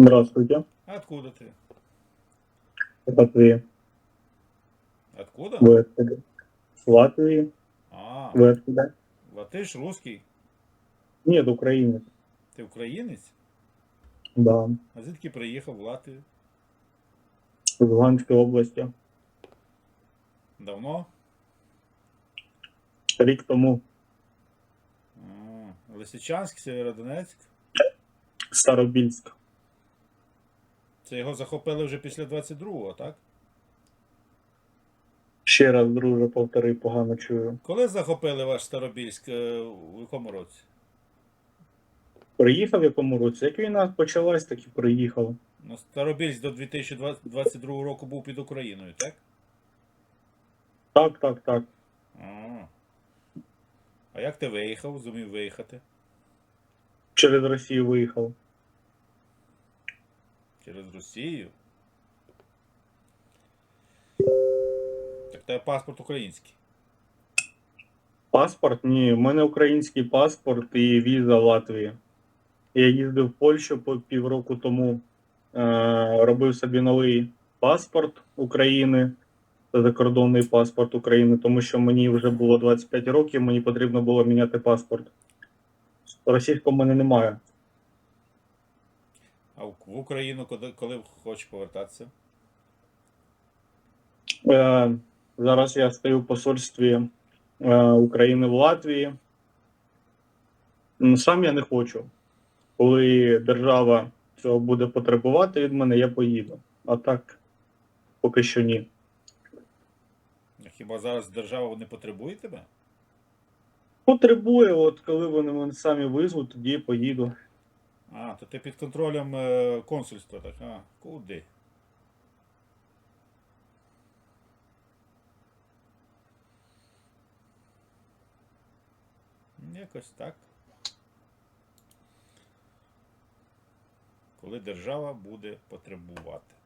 Здравствуйте. Откуда ты? С Латвии. Откуда? Вы откуда? С Латвии. А, Вы откуда? латиш русский. Нет, украинец. Ти українець? Да. А звідки приїхав в Латвію? З Луганської області. Давно? Рік тому. А, Лисичанськ, Сєвєродонецьк. Старобільськ. Це його захопили вже після 22-го, так? Ще раз, друже, повтори, погано чую. Коли захопили ваш Старобільськ е, у якому році? Приїхав в якому році? Як війна почалась, так і приїхав. Ну, Старобільськ до 2022 року був під Україною, так? Так, так, так. А, а як ти виїхав, зумів виїхати? Через Росію виїхав. Через Росію? Так тебе паспорт український. Паспорт? Ні, в мене український паспорт і віза в Латвії. Я їздив в Польщу по півроку тому, е, робив собі новий паспорт України, закордонний паспорт України, тому що мені вже було 25 років, мені потрібно було міняти паспорт. Російського в мене немає. А в Україну коли, коли хочеш повертатися? Е, зараз я стою в посольстві е, України в Латвії. Сам я не хочу. Коли держава цього буде потребувати від мене, я поїду. А так, поки що ні. Хіба зараз держава не потребує тебе? Потребує, от коли вони мене самі визвуть, тоді поїду. А, то ти під контролем е, консульства, так? А, куди? Якось так. Коли держава буде потребувати.